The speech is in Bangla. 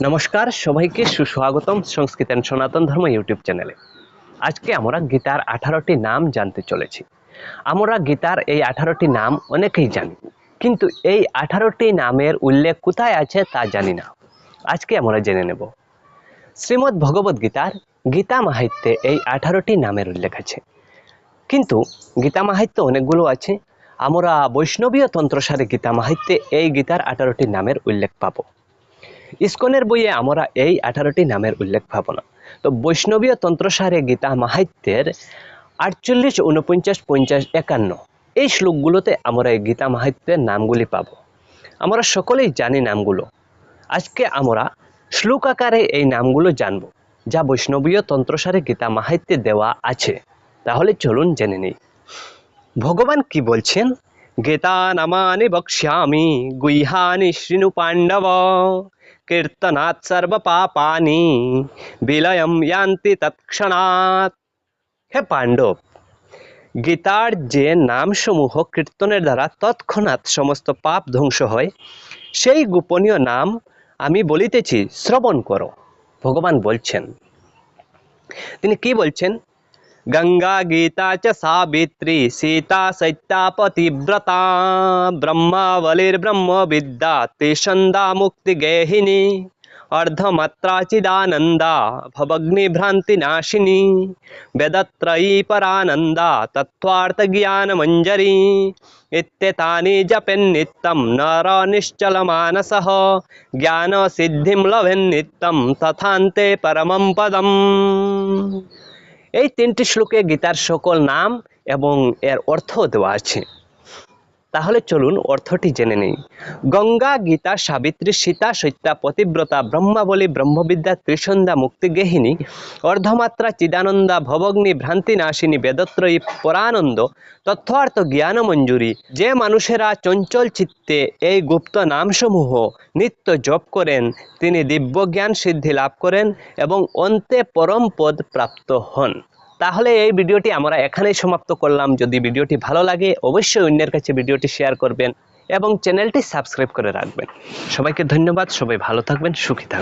নমস্কার, সবাইকে সুস্বাগতম সংস্কৃত সনাতন ধর্ম ইউটিউব চ্যানেলে। আজকে আমরা গীতার আঠারোটি নাম জানতে চলেছি। আমরা গীতার এই আঠারোটি নাম অনেকেই জানি, কিন্তু এই আঠারোটি নামের উল্লেখ কোথায় আছে তা জানি না। আজকে আমরা জেনে নেব। শ্রীমদ্ ভগবদ গীতার গীতা মাহাত্যে এই আঠারোটি নামের উল্লেখ আছে। কিন্তু গীতা মাহাত্য অনেকগুলো আছে। আমরা বৈষ্ণবীয় তন্ত্রসারে গীতা মাহাত্যে এই গীতার আঠারোটি নামের উল্লেখ পাবো। ইস্কনের বইয়ে আমরা এই আঠারোটি নামের উল্লেখ পাবো না। তো বৈষ্ণবীয় তন্ত্রসারে গীতা মাহাত্যের আটচল্লিশ উনপঞ্চাশ পঞ্চাশ, একান্ন। এই শ্লোকগুলোতে আমরা এই গীতা মাহাত্যের নামগুলি পাব। আমরা সকলেই জানি নামগুলো। আজকে আমরা শ্লোক আকারে এই নামগুলো জানব, যা বৈষ্ণবীয় তন্ত্রসারে গীতা মাহাত্যে দেওয়া আছে। তাহলে চলুন জেনে নেই। ভগবান কি বলছেন? গীতা নামানি বক্ষ্যামি গুহানি শৃণু পাণ্ডব। সর্ব পাপানি বিলয়ম ইয়ান্তি তৎক্ষণাৎ হে পাণ্ডব গীতার যে নামসমূহ কীর্তনের দ্বারা তৎক্ষণাৎ সমস্ত পাপ ধ্বংস হয় সেই গোপনীয় নাম আমি বলিতেছি শ্রবণ করো ভগবান বলছেন তিনি কি বলছেন গঙ্গা গীতা চ সাবিত্রী সীতা সৈত্যা পতিব্রতা ব্রহ্মাবলির্ব্রহ্ম বিদ্যা তেষন্দা মুক্তি গেহিনী অর্ধমাত্রা চিদানন্দা ভবগ্নিভ্রান্তি নাশিনী বেদত্রয়ী পরানন্দা তত্ত্বার্থ জ্ঞান মঞ্জরি ইত্যেতানি জপেন্নিত্যম নর নিশ্চল এই তিনটি শ্লোকে গীতার সকল নাম এবং এর অর্থ দেওয়া আছে। তাহলে চলুন অর্থটি জেনে নেই। গঙ্গা, গীতা, সাবিত্রী, সীতা, সত্যা, পতিব্রতা, ব্রহ্মাবলী, ব্রহ্মবিদ্যা, ত্রিসন্ধ্যা মুক্তিগেহিনী অর্ধমাত্রা, চিদানন্দা, ভবগ্নি, ভ্রান্তি নাশিনী, বেদত্রয়ী, পরানন্দ তথ্যার্থ জ্ঞান মঞ্জুরি, যে মানুষেরা চঞ্চল চিত্তে এই গুপ্ত নামসমূহ নিত্য জপ করেন, তিনি দিব্যজ্ঞান সিদ্ধি লাভ করেন এবং অন্তে পরম পদ প্রাপ্ত হন। তাহলে এই ভিডিওটি আমরা এখানেই সমাপ্ত করলাম। যদি ভিডিওটি ভালো লাগে, অবশ্যই অন্যের কাছে ভিডিওটি শেয়ার করবেন এবং চ্যানেলটি সাবস্ক্রাইব করে রাখবেন। সবাইকে ধন্যবাদ, সবাই ভালো থাকবেন, সুখী থাকবেন।